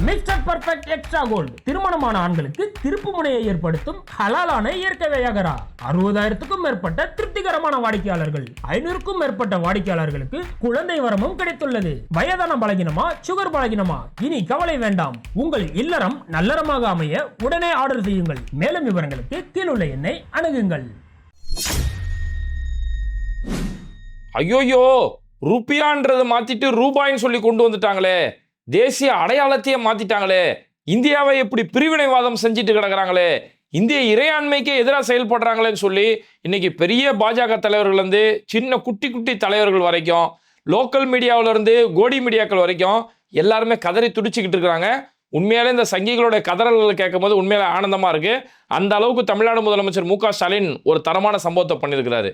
Mister perfect extra gold. திருமணமான ஆண்களுக்கு திருப்பு முனையை ஏற்படுத்தும் ஹலாலான இயற்கை வியாகரா. அறுபதாயிரத்துக்கும் மேற்பட்ட திருப்திகரமான வாடிக்கையாளர்கள். ஐநூறுக்கும் மேற்பட்ட வாடிக்கையாளர்களுக்கு குழந்தை வரமும் கிடைத்துள்ளது. வயதான பலகினமா சுகர் பலகினமா? இனி கவலை வேண்டாம். உங்கள் இல்லறம் நல்லறமாக அமைய உடனே ஆர்டர் செய்யுங்கள். மேலும் விவரங்களுக்கு கீழுள்ள எண்ணை அணுகுங்கள். ஐயோயோ! ருப்பியான்றது மாத்திட்டு ரூபாய்ன்னு சொல்லி கொண்டு வந்துட்டாங்களே. தேசிய அடையாளத்தையே மாத்திட்டாங்களே. இந்தியாவை எப்படி பிரிவினைவாதம் செஞ்சுட்டு கிடக்குறாங்களே. இந்திய இறையாண்மைக்கே எதிராக செயல்படுறாங்களேன்னு சொல்லி இன்னைக்கு பெரிய பாஜக தலைவர்கள்லேருந்து சின்ன குட்டி குட்டி தலைவர்கள் வரைக்கும் லோக்கல் மீடியாவிலேருந்து கோடி மீடியாக்கள் வரைக்கும் எல்லாருமே கதறி துடிச்சுக்கிட்டு இருக்கிறாங்க. உண்மையாலே இந்த சங்கிகளுடைய கேட்கும் போது உண்மையில ஆனந்தமாக இருக்குது அந்த அளவுக்கு தமிழ்நாடு முதலமைச்சர் மு ஸ்டாலின் ஒரு தரமான சம்பவத்தை பண்ணியிருக்கிறாரு.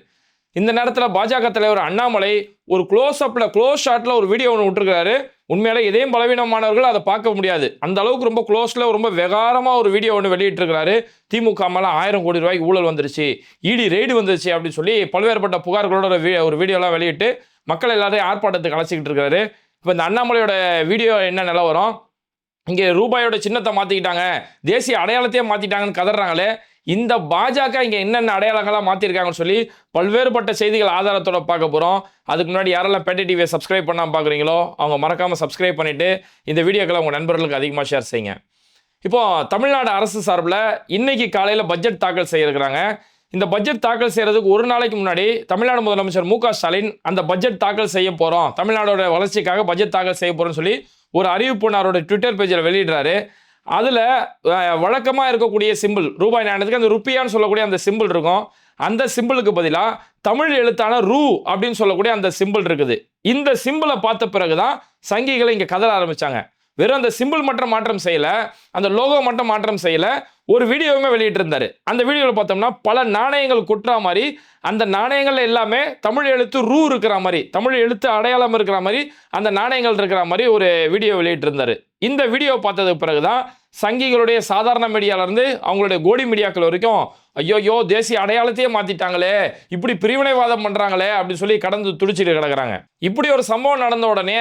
இந்த நேரத்தில் பாஜக தலைவர் அண்ணாமலை ஒரு க்ளோஸ் அப்பில் க்ளோஸ் ஷாட்டில் ஒரு வீடியோ ஒன்று விட்டுருக்கிறாரு. உண்மையில இதையும் பலவீனமானவர்கள் அதை பார்க்க முடியாது. அந்த அளவுக்கு ரொம்ப க்ளோஸில் ரொம்ப வெகாரமாக ஒரு வீடியோ ஒன்று வெளியிட்டிருக்கிறாரு. திமுக மேலே ஆயிரம் கோடி ரூபாய்க்கு ஊழல் வந்துருச்சு. இடி ரெய்டு வந்துருச்சு அப்படின்னு சொல்லி பல்வேறுபட்ட புகார்களோட ஒரு வீ- ஒரு வீடியோலாம் வெளியிட்டு மக்கள் எல்லாரையும் ஆர்ப்பாட்டத்துக்கு அழைச்சிக்கிட்டு இருக்கிறாரு இப்போ இந்த அண்ணாமலையோட வீடியோ என்ன நிலவரம் இங்கே ரூபாயோட சின்னத்தை மாற்றிக்கிட்டாங்க தேசிய அடையாளத்தையே மாற்றிட்டாங்கன்னு கதறாங்களே. இந்த பாஜக இங்கே என்னென்ன அடையாளங்களாக மாற்றிருக்காங்கன்னு சொல்லி பல்வேறுபட்ட செய்திகள் ஆதாரத்தோட பார்க்க போகிறோம் அதுக்கு முன்னாடி யாரெல்லாம் பெட்டி டிவியை சப்ஸ்கிரைப் பண்ணாமல் பார்க்குறீங்களோ அவங்க மறக்காமல் சப்ஸ்கிரைப் பண்ணிவிட்டு இந்த வீடியோக்களை உங்கள் நண்பர்களுக்கு அதிகமாக ஷேர் செய்யுங்க. இப்போது தமிழ்நாடு அரசு சார்பில் இன்னைக்கு காலையில் பட்ஜெட் தாக்கல் செய்யிருக்கிறாங்க இந்த பட்ஜெட் தாக்கல் செய்கிறதுக்கு ஒரு நாளைக்கு முன்னாடி தமிழ்நாடு முதலமைச்சர் மு ஸ்டாலின் அந்த பட்ஜெட் தாக்கல் செய்ய போகிறோம் தமிழ்நாடோட வளர்ச்சிக்காக பட்ஜெட் தாக்கல் செய்ய போகிறோம்னு சொல்லி ஒரு அறிவிப்புனாரோட ட்விட்டர் பேஜில் வெளியிடுறாரு. அதில் வழக்கமாக இருக்கக்கூடிய சிம்பிள் ரூபாய் நாணயத்துக்கு அந்த ருப்பியான்னு சொல்லக்கூடிய அந்த சிம்பிள் இருக்கும். அந்த சிம்பிளுக்கு பதிலாக தமிழ் எழுத்தான ரூ அப்படின்னு சொல்லக்கூடிய அந்த சிம்பிள் இருக்குது. இந்த சிம்பிளை பார்த்த பிறகு தான் சங்கிகளை இங்கே கதற ஆரம்பித்தாங்க வெறும் அந்த சிம்பிள் மட்டும் மாற்றம் செய்யல அந்த லோகோ மட்டும் மாற்றம் செய்யலை ஒரு வீடியோவுமே வெளியிட்டிருந்தாரு. அந்த வீடியோவில் பார்த்தோம்னா பல நாணயங்கள் குற்றா மாதிரி அந்த நாணயங்கள் எல்லாமே தமிழ் எழுத்து ரூ இருக்கிற மாதிரி தமிழ் எழுத்து அடையாளம் இருக்கிற மாதிரி அந்த நாணயங்கள் இருக்கிற மாதிரி ஒரு வீடியோ வெளியிட்டிருந்தாரு. இந்த வீடியோ பார்த்ததுக்கு பிறகுதான் சங்கிகளுடைய சாதாரண மீடியாவிலேருந்து அவங்களுடைய கோடி மீடியாக்கள் வரைக்கும் ஐயோயோ தேசிய அடையாளத்தையே மாற்றிட்டாங்களே இப்படி பிரிவினைவாதம் பண்ணுறாங்களே அப்படின்னு சொல்லி கடந்து துடிச்சிட்டு கிடக்குறாங்க. இப்படி ஒரு சம்பவம் நடந்த உடனே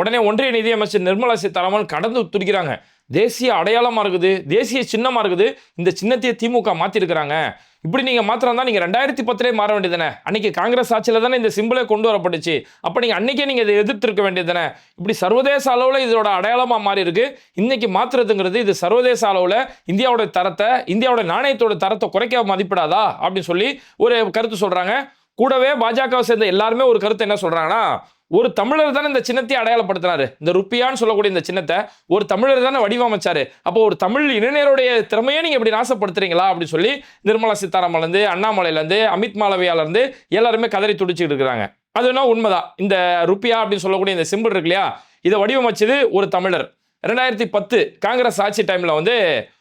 உடனே ஒன்றிய நிதியமைச்சர் நிர்மலா சீதாராமன் கடந்து துடிக்கிறாங்க. தேசிய அடையாளமாக இருக்குது தேசிய சின்னமாக இருக்குது இந்த சின்னத்தையே திமுக மாற்றிருக்கிறாங்க இப்படி நீங்கள் மாத்திரம் தான் நீங்கள் ரெண்டாயிரத்தி பத்திலே மாற வேண்டியதுதானே? அன்னைக்கு காங்கிரஸ் ஆட்சியில தானே இந்த சிம்பிளே கொண்டு வரப்பட்டுச்சு. அப்போ நீங்கள் அன்றைக்கே நீங்கள் இதை எதிர்த்திருக்க வேண்டியதுதானே? இப்படி சர்வதேச அளவில் இதோட அடையாளமாக மாறி இருக்கு. இன்னைக்கு மாத்துறதுங்கிறது இது சர்வதேச அளவில் இந்தியாவோட தரத்தை இந்தியாவோட நாணயத்தோட தரத்தை குறைக்க மதிப்பிடாதா? அப்படின்னு சொல்லி ஒரு கருத்து சொல்கிறாங்க கூடவே பாஜகவை சேர்ந்த எல்லாருமே ஒரு கருத்து என்ன சொல்றாங்கன்னா ஒரு தமிழர் தானே இந்த சின்னத்தை அடையாளப்படுத்தினாரு. இந்த ருப்பியான்னு சொல்லக்கூடிய இந்த சின்னத்தை ஒரு தமிழர் தானே வடிவமைச்சாரு. அப்போ ஒரு தமிழ் இளைஞருடைய திறமையை நீங்க இப்படி நாசப்படுத்துறீங்களா அப்படின்னு சொல்லி நிர்மலா சீதாராமன்ல இருந்து அண்ணாமலையில இருந்து அமித் மாலவியால இருந்து எல்லாருமே கதறி துடிச்சிட்டு இருக்கிறாங்க. அது என்ன உண்மைதான்? இந்த ருப்பியா அப்படின்னு சொல்லக்கூடிய இந்த சிம்பிள் இருக்கு இல்லையா? இதை வடிவமைச்சது ஒரு தமிழர். ரெண்டாயிரத்தி பத்து காங்கிரஸ் ஆட்சி டைம்ல வந்து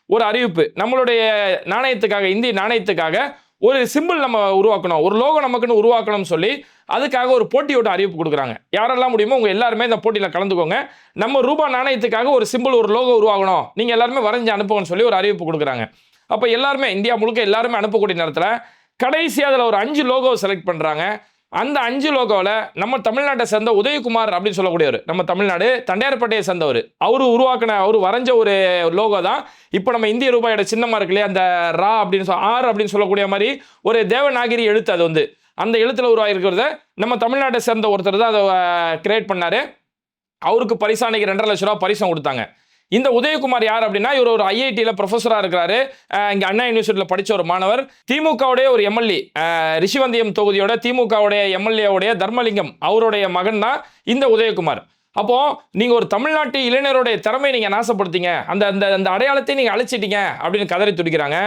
ஒரு அறிவிப்பு. நம்மளுடைய நாணயத்துக்காக இந்திய நாணயத்துக்காக ஒரு சிம்பிள் நம்ம உருவாக்கணும். ஒரு லோகோ நமக்குன்னு உருவாக்கணும்னு சொல்லி அதுக்காக ஒரு போட்டியோட அறிவிப்பு கொடுக்குறாங்க. யாரெல்லாம் முடியுமோ உங்கள் எல்லாருமே இந்த போட்டியில் கலந்துக்கோங்க. நம்ம ரூபா நாணயத்துக்காக ஒரு சிம்பிள் ஒரு லோகோ உருவாகணும். நீங்கள் எல்லாருமே வரைஞ்சு அனுப்புங்கன்னு சொல்லி ஒரு அறிவிப்பு கொடுக்குறாங்க. அப்போ எல்லாருமே இந்தியா முழுக்க எல்லாருமே அனுப்பக்கூடிய நேரத்தில் கடைசி அதில் ஒரு அஞ்சு லோகோ செலக்ட் பண்ணுறாங்க அந்த அஞ்சு லோகோவில் நம்ம தமிழ்நாட்டை சேர்ந்த உதயகுமார் அப்படின்னு சொல்லக்கூடியவர். நம்ம தமிழ்நாடு தண்டையார்பேட்டையை சேர்ந்தவர். அவர் உருவாக்கின அவர் வரைஞ்ச ஒரு லோகோ தான். இப்போ நம்ம இந்திய ரூபாயோட சின்னமாக இருக்கு இல்லையா அந்த ரா அப்படின்னு சொல் ஆர் அப்படின்னு சொல்லக்கூடிய மாதிரி ஒரு தேவநாகிரி எழுத்து அது வந்து. அந்த எழுத்தில் உருவாகிருக்கிறத நம்ம தமிழ்நாட்டை சேர்ந்த ஒருத்தர் தான் அதை கிரியேட் பண்ணாரு. அவருக்கு பரிசா அன்னைக்கு ரெண்டரை லட்ச ரூபா பரிசம் கொடுத்தாங்க. இந்த உதயகுமார் யார் அப்படின்னா இவர் ஒரு ஐஐடியில் ப்ரொஃபஸராக இருக்கிறாரு. இங்கே அண்ணா யூனிவர்சிட்டியில் படித்த ஒரு மாணவர். திமுகவுடைய ஒரு எம்எல்ஏ ரிஷிவந்தியம் தொகுதியோட திமுகவுடைய எம்எல்ஏவுடைய தர்மலிங்கம் அவருடைய மகன் தான் இந்த உதயகுமார். அப்போ நீங்கள் ஒரு தமிழ்நாட்டு இளைஞருடைய திறமை நீங்கள் நாசப்படுத்திங்க. அந்த அந்த அந்த அடையாளத்தை நீங்கள் அழைச்சிட்டீங்க அப்படின்னு கதறி துடிக்கிறாங்க.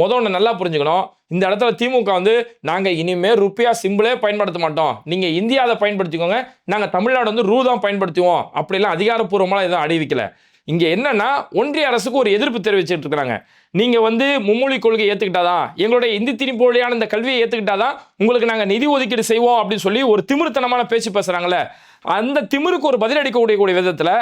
முத ஒன்று நல்லா புரிஞ்சுக்கணும். இந்த இடத்துல திமுக வந்து நாங்கள் இனிமேல் ருப்பியா சிம்பிளே பயன்படுத்த மாட்டோம். நீங்கள் இந்தியாவை பயன்படுத்திக்கோங்க. நாங்கள் தமிழ்நாடு வந்து ரூ தான் பயன்படுத்துவோம். அப்படிலாம் அதிகாரப்பூர்வமாக எதுவும் அறிவிக்கலை. இங்கே என்னன்னா ஒன்றிய அரசுக்கு ஒரு எதிர்ப்பு தெரிவிச்சுட்டு இருக்கிறாங்க. நீங்கள் வந்து மும்மொழி கொள்கை ஏற்றுக்கிட்டாதான் எங்களுடைய இந்தி திணிப்பு வழியான இந்த கல்வியை ஏற்றுக்கிட்டாதான் உங்களுக்கு நாங்கள் நிதி ஒதுக்கீடு செய்வோம் அப்படின்னு சொல்லி ஒரு திமிருத்தனமான பேச்சு பேசுகிறாங்களே அந்த திமிருக்கு ஒரு பதில் அடிக்கக்கூடிய விதத்தில்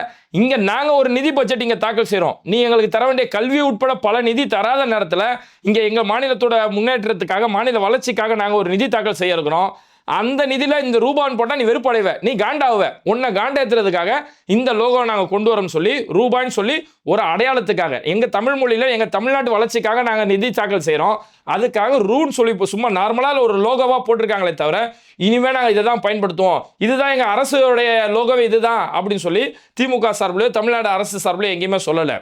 இங்கே நாங்கள் ஒரு நிதி பட்ஜெட் இங்கே தாக்கல் செய்கிறோம் நீ எங்களுக்கு தர வேண்டிய கல்வி உட்பட பல நிதி தராத நேரத்தில் இங்கே எங்கள் மாநிலத்தோட முன்னேற்றத்துக்காக மாநில வளர்ச்சிக்காக நாங்கள் ஒரு நிதி தாக்கல் செய்ய இருக்கிறோம். அந்த நிதியில் இந்த ரூபான்னு போட்டால் நீ வெறுப்படைவ. நீ காண்டாவுவ. உன்னை காண்டேத்துறதுக்காக இந்த லோகோ நாங்கள் கொண்டு வரோம்னு சொல்லி ரூபாய்ன்னு சொல்லி ஒரு அடையாளத்துக்காக எங்கள் தமிழ் மொழியில் எங்கள் தமிழ்நாட்டு வளர்ச்சிக்காக நாங்கள் நிதி தாக்கல் செய்கிறோம் அதுக்காக ரூன்னு சொல்லி இப்போ சும்மா நார்மலாக ஒரு லோகோவாக போட்டிருக்காங்களே தவிர இனிமே நாங்கள் இதை தான் பயன்படுத்துவோம். இதுதான் எங்கள் அரசுடைய லோகோவே இதுதான் அப்படின்னு சொல்லி திமுக சார்பிலையோ தமிழ்நாடு அரசு சார்பிலையோ எங்கேயுமே சொல்லலை.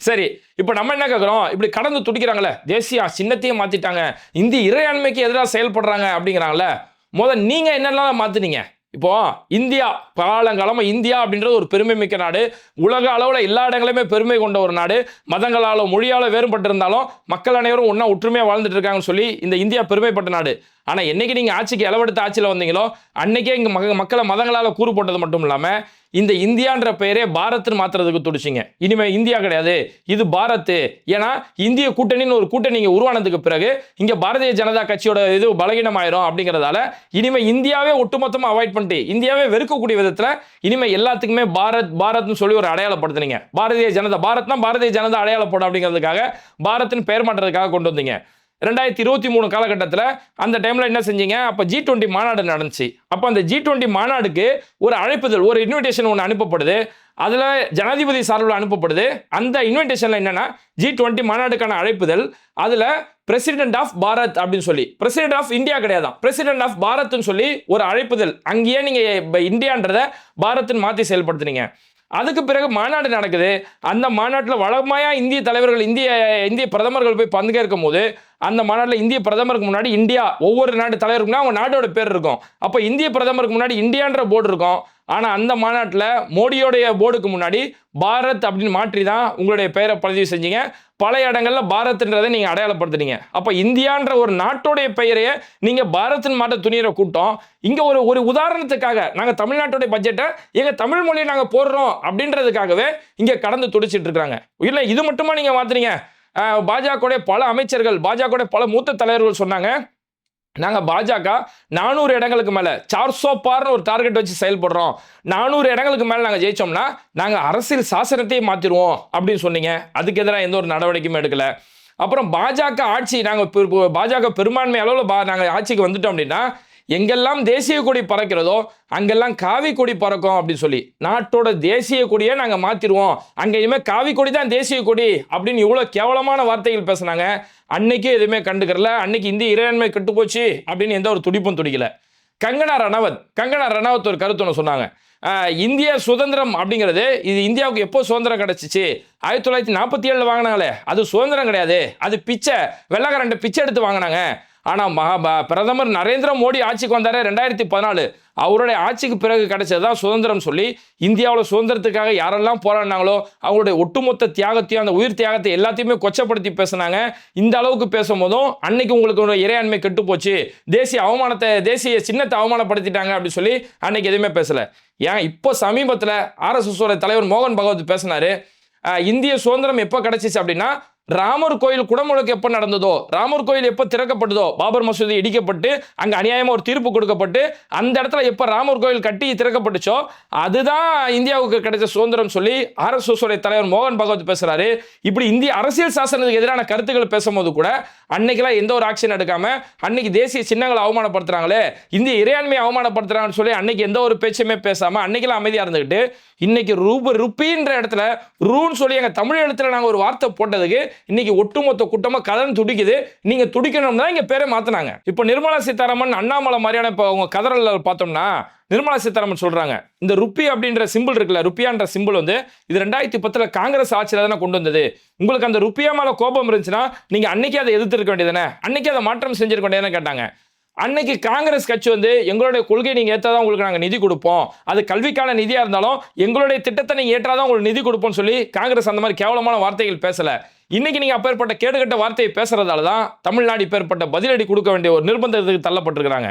சரி இப்போ நம்ம என்ன கேட்குறோம் இப்படி கடந்து துடிக்கிறாங்களே. தேசிய சின்னத்தையும் மாற்றிட்டாங்க இந்திய இறையாண்மைக்கு எதிராக செயல்படுறாங்க அப்படிங்கிறாங்களே. முதல் நீங்கள் என்னெல்லாம் மாற்றினீங்க இப்போ இந்தியா காலங்காலமாக இந்தியா அப்படின்றது ஒரு பெருமை மிக்க நாடு. உலக அளவில் எல்லா இடங்களுமே பெருமை கொண்ட ஒரு நாடு. மதங்களாலோ மொழியாலோ வேறுபட்டிருந்தாலும் மக்கள் அனைவரும் ஒன்றா ஒற்றுமையாக வாழ்ந்துட்டு இருக்காங்கன்னு சொல்லி இந்த இந்தியா பெருமைப்பட்ட நாடு. ஆனால் என்றைக்கு நீங்கள் ஆட்சிக்கு இளவெடுத்த ஆட்சியில் வந்தீங்களோ அன்றைக்கே இங்கே மக மக்களை மதங்களால் கூறு போட்டது மட்டும் இல்லாமல் இந்த இந்தியான்ற பெயரே பாரத்னு மாத்துறதுக்கு துடிச்சிங்க. இனிமே இந்தியா கிடையாது. இது பாரத் ஏன்னா இந்திய கூட்டணின்னு ஒரு கூட்டணி இங்கே உருவானதுக்கு பிறகு இங்கே பாரதிய ஜனதா கட்சியோட இது பலகீனமாயிரும் அப்படிங்கிறதால இனிமே இந்தியாவே ஒட்டுமொத்தமாக அவாய்ட் பண்ணிட்டு இந்தியாவே வெறுக்கக்கூடிய விதத்தில் இனிமேல் எல்லாத்துக்குமே பாரத் பாரத்னு சொல்லி ஒரு அடையாளப்படுத்துனீங்க. பாரதிய ஜனதா பாரத்னா பாரதிய ஜனதா அடையாளப்படும் அப்படிங்கிறதுக்காக பாரத்னு பெயர் மாற்றுறதுக்காக கொண்டு வந்தீங்க. ரெண்டாயிரத்தி இருபத்தி மூணு காலகட்டத்தில் அந்த டைமில் என்ன செஞ்சீங்க? அப்போ ஜி டுவெண்ட்டி மாநாடு நடந்துச்சு. அப்போ அந்த ஜி டுவெண்ட்டி மாநாடுக்கு ஒரு அழைப்புதல் ஒரு இன்விடேஷன் ஒன்று அனுப்பப்படுது. அதில் ஜனாதிபதி சார்பில் அனுப்பப்படுது. அந்த இன்விடேஷனில் என்னென்னா ஜி டுவெண்ட்டி மாநாடுக்கான அழைப்புதல் அதில் பிரசிடென்ட் ஆஃப் பாரத் அப்படின்னு சொல்லி பிரசிடென்ட் ஆஃப் இந்தியா கிடையாதான். பிரசிடென்ட் ஆஃப் பாரத்னு சொல்லி ஒரு அழைப்புதல். அங்கேயே நீங்கள் இந்தியான்றதை பாரத்னு மாற்றி செயல்படுத்துனீங்க. அதுக்கு பிறகு மாநாடு நடக்குது. அந்த மாநாட்டில் வளமையாக இந்திய தலைவர்கள் இந்திய இந்திய பிரதமர்கள் போய் பங்கேற்கும் போது அந்த மாநாட்டில் இந்திய பிரதமருக்கு முன்னாடி இந்தியா ஒவ்வொரு நாட்டு தலைவருக்குன்னா அவங்க நாட்டோட பேர் இருக்கும். அப்போ இந்திய பிரதமருக்கு முன்னாடி இந்தியான்ற போர்டு இருக்கும். ஆனால் அந்த மாநாட்டில் மோடியோடைய போர்டுக்கு முன்னாடி பாரத் அப்படின்னு மாற்றி தான் உங்களுடைய பெயரை பதிவு செஞ்சீங்க. பல இடங்களில் பாரத்ன்றதை நீங்கள் அடையாளப்படுத்துனீங்க அப்போ இந்தியான்ற ஒரு நாட்டோடைய பெயரையே நீங்கள் பாரத்னு மாட்ட துணியிற கூட்டம். இங்கே ஒரு ஒரு உதாரணத்துக்காக நாங்கள் தமிழ்நாட்டுடைய பட்ஜெட்டை எங்கள் தமிழ் மொழியை நாங்கள் போடுறோம் அப்படின்றதுக்காகவே இங்கே கடந்து துடிச்சிட்டு இருக்காங்க. இல்லை இது மட்டுமா நீங்கள் மாற்றுறீங்க பாஜகவுடைய பல அமைச்சர்கள் பாஜகவுடைய பல மூத்த தலைவர்கள் சொன்னாங்க. நாங்கள் பாஜக நானூறு இடங்களுக்கு மேலே சார்சோ பார்னு ஒரு டார்கெட் வச்சு செயல்படுறோம். நானூறு இடங்களுக்கு மேலே நாங்கள் ஜெயித்தோம்னா நாங்கள் அரசியல் சாசனத்தையே மாற்றிடுவோம் அப்படின்னு சொன்னீங்க. அதுக்கு எதிராக எந்த ஒரு நடவடிக்கையும் எடுக்கலை. அப்புறம் பாஜக ஆட்சி நாங்கள் பாஜக பெரும்பான்மை அளவில் பா நாங்கள் ஆட்சிக்கு வந்துட்டோம் அப்படின்னா எங்கெல்லாம் தேசிய கொடி பறக்கிறதோ அங்கெல்லாம் காவி கொடி பறக்கும் அப்படின்னு சொல்லி. நாட்டோட தேசிய கொடியை நாங்கள் மாற்றிடுவோம் அங்கே இனிமேல் காவி கொடி தான் தேசிய கொடி அப்படின்னு இவ்வளோ கேவலமான வார்த்தைகள் பேசுனாங்க. அன்னைக்கு எதுவுமே கண்டுக்கிறல. அன்னைக்கு இந்திய இறையாண்மை கெட்டு போச்சு அப்படின்னு எந்த ஒரு துடிப்பும் துடிக்கல. கங்கனா ரணவத் கங்கனா ரணவத் ஒரு கருத்து ஒன்று சொன்னாங்க. இந்திய சுதந்திரம் அப்படிங்கிறது இது இந்தியாவுக்கு எப்போ சுதந்திரம் கிடச்சிச்சு? ஆயிரத்தி தொள்ளாயிரத்தி நாற்பத்தி ஏழில் வாங்கினாங்களே. அது சுதந்திரம் கிடையாது. அது பிச்சை வெள்ளக்காரண்ட பிச்சை எடுத்து வாங்கினாங்க. ஆனால் மகா ப- பிரதமர் நரேந்திர மோடி ஆட்சிக்கு வந்தார் ரெண்டாயிரத்தி பதினாலு. அவருடைய ஆட்சிக்கு பிறகு கிடைச்சது தான் சுதந்திரம் சொல்லி இந்தியாவில் சுதந்திரத்துக்காக யாரெல்லாம் போராடினாங்களோ அவங்களுடைய ஒட்டுமொத்த தியாகத்தையும் அந்த உயிர் தியாகத்தை எல்லாத்தையுமே கொச்சப்படுத்தி பேசினாங்க. இந்த அளவுக்கு பேசும்போதும் அன்னைக்கு உங்களுக்கு இறையாண்மை கெட்டு போச்சு. தேசிய அவமானத்தை தேசிய சின்னத்தை அவமானப்படுத்திட்டாங்க அப்படின்னு சொல்லி அன்னைக்கு எதுவுமே பேசலை. ஏன் இப்போ சமீபத்தில் ஆர்எஸ்எஸோட தலைவர் மோகன் பகவத் பேசினாரு. இந்திய சுதந்திரம் எப்போ கிடைச்சிச்சு அப்படின்னா ராமர் கோயில் குடமுழக்கு எப்போ நடந்ததோ ராமர் கோயில் எப்போ திறக்கப்பட்டதோ பாபர் மசூதி இடிக்கப்பட்டு அங்கே அநியாயமாக ஒரு தீர்ப்பு கொடுக்கப்பட்டு அந்த இடத்துல எப்போ ராமர் கோயில் கட்டி திறக்கப்பட்டுச்சோ அதுதான் இந்தியாவுக்கு கிடைச்ச சுதந்திரம் சொல்லி ஆர்எஸ்எஸோடைய தலைவர் மோகன் பகவத் பேசுகிறாரு இப்படி இந்திய அரசியல் சாசனத்துக்கு எதிரான கருத்துக்கள் பேசும்போது கூட அன்னைக்கெல்லாம் எந்த ஒரு ஆக்ஷன் எடுக்காமல் அன்னைக்கு தேசிய சின்னங்களை அவமானப்படுத்துகிறாங்களே இந்திய இறையாண்மையை அவமானப்படுத்துகிறாங்கன்னு சொல்லி அன்னைக்கு எந்த ஒரு பேச்சுமே பேசாமல் அன்னைக்கெல்லாம் அமைதியாக இருந்துக்கிட்டு இன்னைக்கு ரூப ருப்பின்ற இடத்துல ரூன்னு சொல்லி எங்கள் தமிழ் எழுத்துல நாங்கள் ஒரு வார்த்தை போட்டதுக்கு இன்னைக்கு ஒட்டுமொத்த கூட்டமாக கதன் துடிக்குது. நீங்கள் துடிக்கணும்னா இங்கே பேரை மாற்றினாங்க இப்போ நிர்மலா சீதாராமன் அண்ணாமலை மாதிரியான இப்போ அவங்க கதறல பார்த்தோம்னா நிர்மலா சீதாராமன் சொல்கிறாங்க இந்த ருப்பி அப்படின்ற சிம்பிள் இருக்குல்ல ருப்பியான்ற சிம்பிள் வந்து இது ரெண்டாயிரத்தி பத்தில் காங்கிரஸ் ஆட்சியில் தானே கொண்டு வந்தது. உங்களுக்கு அந்த ருப்பியா மேல கோபம் இருந்துச்சுன்னா நீங்கள் அன்னைக்கே அதை எதிர்த்திருக்க வேண்டியதானே அன்னைக்கே அதை மாற்றம் செஞ்சிருக்க வேண்டியதானே கேட்டாங்க. அன்னைக்கு காங்கிரஸ் கட்சி வந்து எங்களுடைய கொள்கை நீங்க ஏற்றாதான் உங்களுக்கு நாங்கள் நிதி கொடுப்போம். அது கல்விக்கான நிதியாக இருந்தாலும் எங்களுடைய திட்டத்தை நீங்கள் ஏற்றாதான் உங்களுக்கு நிதி கொடுப்போம்னு சொல்லி காங்கிரஸ் அந்த மாதிரி கேவலமான வார்த்தைகள் பேசலை. இன்னைக்கு நீங்க அப்பேற்பட்ட கேடுகட்ட வார்த்தையை பேசுறதால தான் தமிழ்நாடு இப்பேற்பட்ட பதிலடி கொடுக்க வேண்டிய ஒரு நிர்பந்தத்துக்கு தள்ளப்பட்டிருக்கிறாங்க.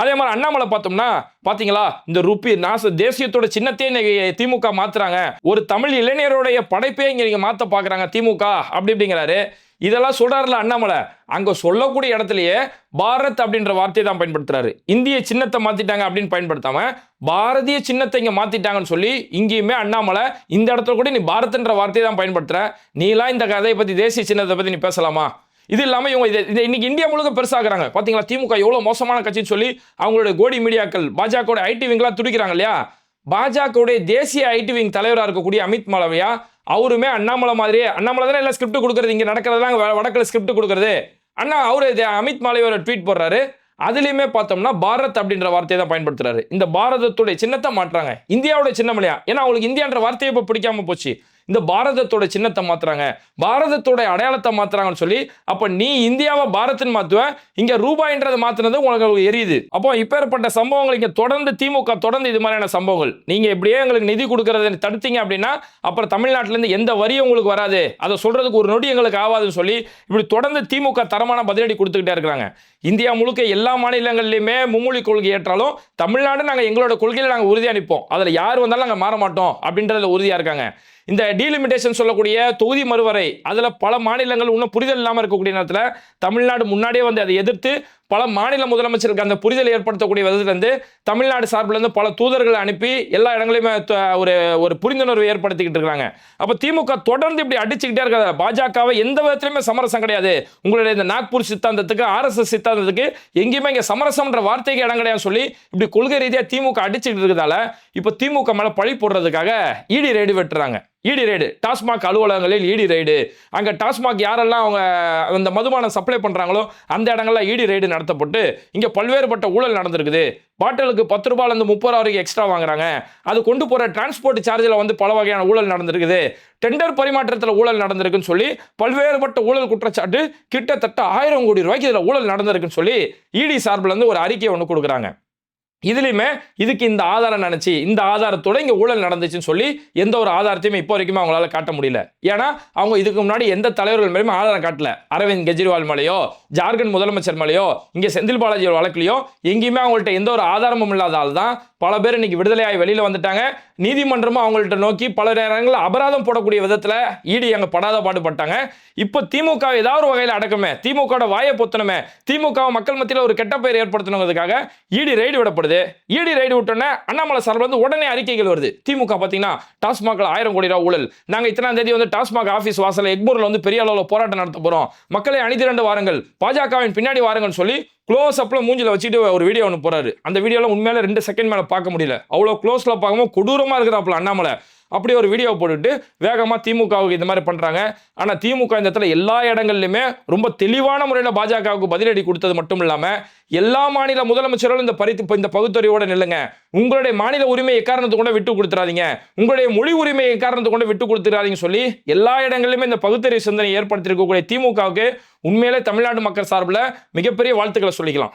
அதே மாதிரி அண்ணாமலை பார்த்தோம்னா பாத்தீங்களா இந்த ருப்பி நாச தேசியத்தோட சின்னத்தையே திமுக மாத்துறாங்க. ஒரு தமிழ் இளைஞருடைய படைப்பே இங்க நீங்க மாத்த பாக்குறாங்க திமுக அப்படி அப்படிங்கிறாரு இதெல்லாம் சொல்றாருல அண்ணாமலை. அங்க சொல்லக்கூடிய இடத்துலயே பாரத் அப்படின்ற வார்த்தையை தான் பயன்படுத்துறாரு. இந்திய சின்னத்தை மாத்திட்டாங்க அப்படின்னு பயன்படுத்தாம பாரதிய சின்னத்தை இங்க மாத்திட்டாங்கன்னு சொல்லி இங்கேயுமே அண்ணாமலை இந்த இடத்துல கூட நீ பாரத்ன்ற வார்த்தையை தான் பயன்படுத்துற. நீலாம் இந்த கதையை பத்தி தேசிய சின்னத்தை பத்தி நீ பேசலாமா? இது இல்லாமல் இவங்க இதை இதை இன்னைக்கு இந்தியா முழுக்க பெருசாகிறாங்க பார்த்தீங்களா திமுக எவ்வளோ மோசமான கட்சின்னு சொல்லி அவங்களுடைய கோடி மீடியாக்கள் பாஜகவோட ஐடி விங்லாம் துடிக்கிறாங்க இல்லையா? பாஜகவுடைய தேசிய ஐடி விங் தலைவராக இருக்கக்கூடிய அமித் மலவையா அவருமே அண்ணாமலை மாதிரியே அண்ணாமலை தானே எல்லாம் ஸ்கிரிப்ட் கொடுக்குறது? இங்கே நடக்கிறதெல்லாம் வடக்கில் ஸ்கிரிப்ட் கொடுக்குறது. அண்ணா அவர் அமித் மாலவியோட ட்வீட் போடுறாரு. அதுலேயுமே பார்த்தோம்னா பாரத் அப்படின்ற வார்த்தையை தான் பயன்படுத்துறாரு. இந்த பாரதத்துடைய சின்னத்தை மாட்டுறாங்க இந்தியாவோட சின்னமலையா ஏன்னா அவங்களுக்கு இந்தியான்ற வார்த்தையை இப்போ பிடிக்காம போச்சு. இந்த பாரதத்தோட சின்னத்தை மாத்துறாங்க. பாரதத்தோட அடையாளத்தை மாத்துறாங்கன்னு சொல்லி அப்ப நீ இந்தியாவை பாரத்னு மாத்துவ இங்க ரூபாய்ன்றதை மாத்துனது உங்களுக்கு எரியுது. அப்போ இப்பேற்பட்ட சம்பவங்கள் இங்க தொடர்ந்து திமுக தொடர்ந்து இது மாதிரியான சம்பவங்கள். நீங்க இப்படியே எங்களுக்கு நிதி கொடுக்கறத தடுத்தீங்க அப்படின்னா அப்புறம் தமிழ்நாட்டுல இருந்து எந்த வரியும் உங்களுக்கு வராது. அதை சொல்றதுக்கு ஒரு நொடி எங்களுக்கு ஆகாதுன்னு சொல்லி இப்படி தொடர்ந்து திமுக தரமான பதிலடி கொடுத்துக்கிட்டே இருக்கிறாங்க. இந்தியா முழுக்க எல்லா மாநிலங்கள்லையுமே மும்மொழி கொள்கை ஏற்றாலும் தமிழ்நாடு நாங்கள் எங்களோட கொள்கையில் நாங்கள் உறுதியாக நிற்போம் அதில் யார் வந்தாலும் நாங்கள் மாற மாட்டோம் அப்படின்றதுல உறுதியாக இருக்காங்க. இந்த டீலிமிட்டேஷன் சொல்லக்கூடிய தொகுதி மறுவரை அதில் பல மாநிலங்கள் இன்னும் புரிதல் இல்லாமல் இருக்கக்கூடிய நேரத்தில் தமிழ்நாடு முன்னாடியே வந்து அதை எதிர்த்து பல மாநில முதலமைச்சருக்கு அந்த புரிதலை ஏற்படுத்தக்கூடிய விதத்துலேருந்து தமிழ்நாடு சார்பிலேருந்து பல தூதர்களை அனுப்பி எல்லா இடங்களையுமே த- ஒரு ஒரு புரிந்துணர்வு ஏற்படுத்திக்கிட்டு இருக்கிறாங்க அப்போ திமுக தொடர்ந்து இப்படி அடிச்சுக்கிட்டே இருக்காது பாஜகவை எந்த விதத்திலுமே சமரசம் கிடையாது. உங்களுடைய இந்த நாக்பூர் சித்தாந்தத்துக்கு ஆர்எஸ்எஸ் சித்தாந்தத்துக்கு எங்கேயுமே இங்கே சமரசம்ன்ற வார்த்தைக்கு இடம் கிடையாதுன்னு சொல்லி இப்படி கொள்கை ரீதியாக திமுக அடிச்சுக்கிட்டு இருக்கிறதால இப்போ திமுக மேலே பழி போடுறதுக்காக இடி ரேடி வெட்டுறாங்க. இடி ரைடு டாஸ்மாக் அலுவலகங்களில் இடி ரைடு அங்கே டாஸ்மாக் யாரெல்லாம் அவங்க அந்த மதுபானம் சப்ளை பண்ணுறாங்களோ அந்த இடங்கள்ல இடி ரைடு நடத்தப்பட்டு இங்கே பல்வேறுபட்ட ஊழல் நடந்திருக்குது. பாட்டிலுக்கு பத்து ரூபாயிலேருந்து முப்பது ரூபா வரைக்கும் எக்ஸ்ட்ரா வாங்குறாங்க. அது கொண்டு போகிற டிரான்ஸ்போர்ட் சார்ஜில் வந்து பல வகையான ஊழல் நடந்திருக்குது. டெண்டர் பரிமாற்றத்தில் ஊழல் நடந்திருக்குன்னு சொல்லி பல்வேறுபட்ட ஊழல் குற்றச்சாட்டு கிட்டத்தட்ட ஆயிரம் கோடி ரூபாய்க்கு இதில் ஊழல் நடந்திருக்குன்னு சொல்லி இடி சார்பில் இருந்து ஒரு அறிக்கை ஒன்று கொடுக்குறாங்க. இதுலையுமே இதுக்கு இந்த ஆதாரம் நினச்சி இந்த ஆதாரத்தோட இங்கே ஊழல் நடந்துச்சுன்னு சொல்லி எந்த ஒரு ஆதாரத்தையுமே இப்போ வரைக்குமே அவங்களால காட்ட முடியல. ஏன்னா அவங்க இதுக்கு முன்னாடி எந்த தலைவர்கள் மேலேயுமே ஆதாரம் காட்டல. அரவிந்த் கெஜ்ரிவால் மேலேயோ ஜார்க்கண்ட் முதலமைச்சர் மேலேயோ இங்கே செந்தில் பாலாஜி வழக்குலையோ எங்கேயுமே அவங்கள்ட்ட எந்த ஒரு ஆதாரமும் இல்லாதால் தான் பல பேர் இன்னைக்கு விடுதலையாகி வெளியில் வந்துட்டாங்க. நீதிமன்றமும் அவங்கள்ட்ட நோக்கி பல நேரங்களில் அபராதம் போடக்கூடிய விதத்தில் ஈடி அங்கே படாத பாடுபட்டாங்க. இப்போ திமுக ஏதாவது ஒரு வகையில் அடக்கமே. திமுகவோட வாயை பொத்தணுமே. திமுக மக்கள் மத்தியில் ஒரு கெட்ட பெயர் ஏற்படுத்தணுங்கிறதுக்காக இடி ரைடு விடப்படுது. இடி ரைடு விட்டோன்னே அண்ணாமலை சார்பில் வந்து உடனே அறிக்கைகள் வருது. திமுக பார்த்தீங்கன்னா டாஸ்மாகில் ஆயிரம் கோடி ரூபா ஊழல். நாங்கள் இத்தனாம் தேதி வந்து டாஸ்மாக் ஆஃபீஸ் வாசலில் எக்மூரில் வந்து பெரிய அளவில் போராட்டம் நடத்த போகிறோம் மக்களை அணிதிரண்டு வாருங்கள். பாஜகவின் பின்னாடி வாருங்கள்னு சொல்லி க்ளோஸ் அப்பில் மூஞ்சில வச்சுட்டு ஒரு வீடியோ ஒன்று போகிறாரு அந்த வீடியோலாம் உண்மையில ரெண்டு செகண்ட் மேலே பார்க்க முடியல. அவ்வளோ க்ளோஸில் பார்க்கும்போது கொடூரமாக இருக்கிறாப்புல அண்ணாமலை. அப்படி ஒரு வீடியோ போட்டுட்டு வேகமாக திமுகவுக்கு இந்த மாதிரி பண்ணுறாங்க ஆனால் திமுக இந்த இடத்துல எல்லா இடங்கள்லையுமே ரொம்ப தெளிவான முறையில் பாஜகவுக்கு பதிலடி கொடுத்தது மட்டும் இல்லாமல் எல்லா மாநில முதலமைச்சர்களும் இந்த பரித்து இந்த பகுத்தறிவோடு நில்லுங்க. உங்களுடைய மாநில உரிமை எக்காரணத்தை கொண்டு விட்டு கொடுத்துறாதீங்க. உங்களுடைய மொழி உரிமை எக்காரணத்தை கொண்டு விட்டு கொடுத்துறாதீங்க சொல்லி எல்லா இடங்களிலுமே இந்த பகுத்தறிவு சிந்தனை ஏற்படுத்தியிருக்கக்கூடிய திமுகவுக்கு உண்மையிலே தமிழ்நாடு மக்கள் சார்பில் மிகப்பெரிய வாழ்த்துக்களை சொல்லிக்கலாம்.